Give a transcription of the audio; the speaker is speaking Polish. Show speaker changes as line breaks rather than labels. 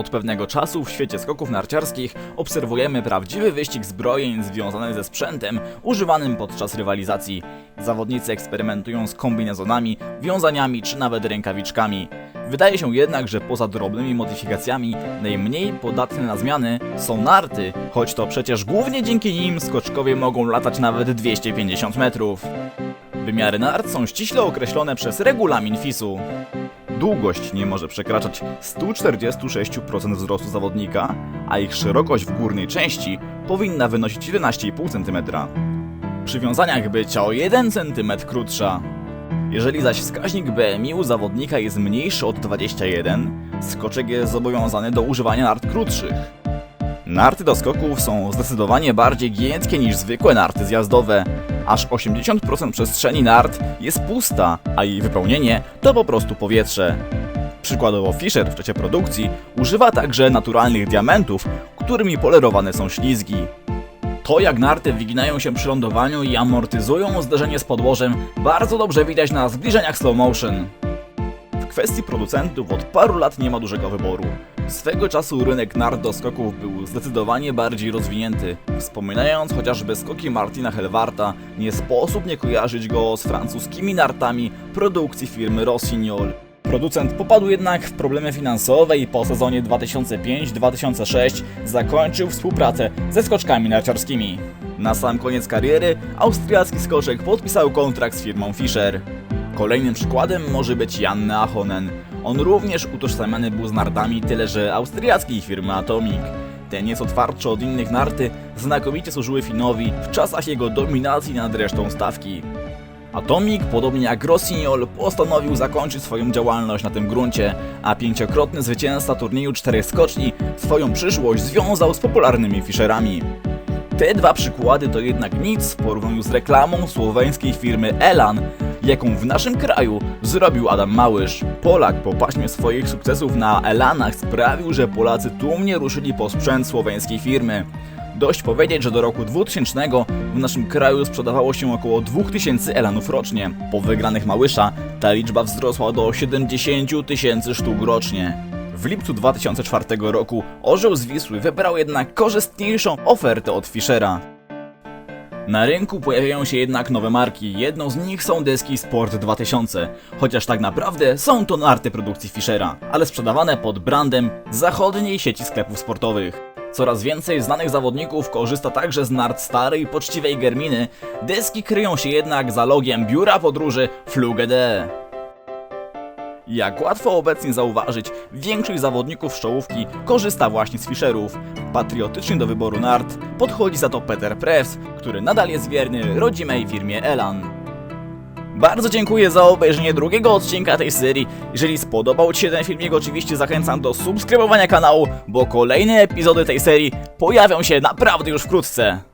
Od pewnego czasu w świecie skoków narciarskich obserwujemy prawdziwy wyścig zbrojeń związany ze sprzętem używanym podczas rywalizacji. Zawodnicy eksperymentują z kombinezonami, wiązaniami czy nawet rękawiczkami. Wydaje się jednak, że poza drobnymi modyfikacjami najmniej podatne na zmiany są narty, choć to przecież głównie dzięki nim skoczkowie mogą latać nawet 250 metrów. Wymiary nart są ściśle określone przez regulamin FIS-u. Długość nie może przekraczać 146% wzrostu zawodnika, a ich szerokość w górnej części powinna wynosić 11,5 cm. Przy wiązaniach być o 1 cm krótsza. Jeżeli zaś wskaźnik BMI u zawodnika jest mniejszy od 21, skoczek jest zobowiązany do używania nart krótszych. Narty do skoków są zdecydowanie bardziej giętkie niż zwykłe narty zjazdowe. Aż 80% przestrzeni nart jest pusta, a jej wypełnienie to po prostu powietrze. Przykładowo Fisher w czasie produkcji używa także naturalnych diamentów, którymi polerowane są ślizgi. To jak narty wyginają się przy lądowaniu i amortyzują zderzenie z podłożem bardzo dobrze widać na zbliżeniach slow motion. W kwestii producentów od paru lat nie ma dużego wyboru. Swego czasu rynek nart do skoków był zdecydowanie bardziej rozwinięty. Wspominając chociażby skoki Martina Helwarta, nie sposób nie kojarzyć go z francuskimi nartami produkcji firmy Rossignol. Producent popadł jednak w problemy finansowe i po sezonie 2005-2006 zakończył współpracę ze skoczkami narciarskimi. Na sam koniec kariery austriacki skoczek podpisał kontrakt z firmą Fischer. Kolejnym przykładem może być Janne Ahonen. On również utożsamiany był z nartami, tyle że austriackiej firmy Atomic. Te nieco twardsze od innych narty znakomicie służyły Finowi w czasach jego dominacji nad resztą stawki. Atomic, podobnie jak Rossignol, postanowił zakończyć swoją działalność na tym gruncie, a pięciokrotny zwycięzca turnieju czterech skoczni swoją przyszłość związał z popularnymi Fischerami. Te dwa przykłady to jednak nic w porównaniu z reklamą słoweńskiej firmy Elan, jaką w naszym kraju zrobił Adam Małysz. Polak po paśmie swoich sukcesów na Elanach sprawił, że Polacy tłumnie ruszyli po sprzęt słoweńskiej firmy. Dość powiedzieć, że do roku 2000 w naszym kraju sprzedawało się około 2000 Elanów rocznie. Po wygranych Małysza ta liczba wzrosła do 70 tysięcy sztuk rocznie. W lipcu 2004 roku Orzeł z Wisły wybrał jednak korzystniejszą ofertę od Fischera. Na rynku pojawiają się jednak nowe marki, jedną z nich są deski Sport 2000, chociaż tak naprawdę są to narty produkcji Fischera, ale sprzedawane pod brandem zachodniej sieci sklepów sportowych. Coraz więcej znanych zawodników korzysta także z nart starej, poczciwej Germiny, deski kryją się jednak za logiem biura podróży Fluge D. Jak łatwo obecnie zauważyć, większość zawodników z czołówki korzysta właśnie z Fischerów. Patriotycznie do wyboru nart podchodzi za to Peter Press, który nadal jest wierny rodzimej firmie Elan. Bardzo dziękuję za obejrzenie drugiego odcinka tej serii. Jeżeli spodobał Ci się ten filmik, oczywiście zachęcam do subskrybowania kanału, bo kolejne epizody tej serii pojawią się naprawdę już wkrótce.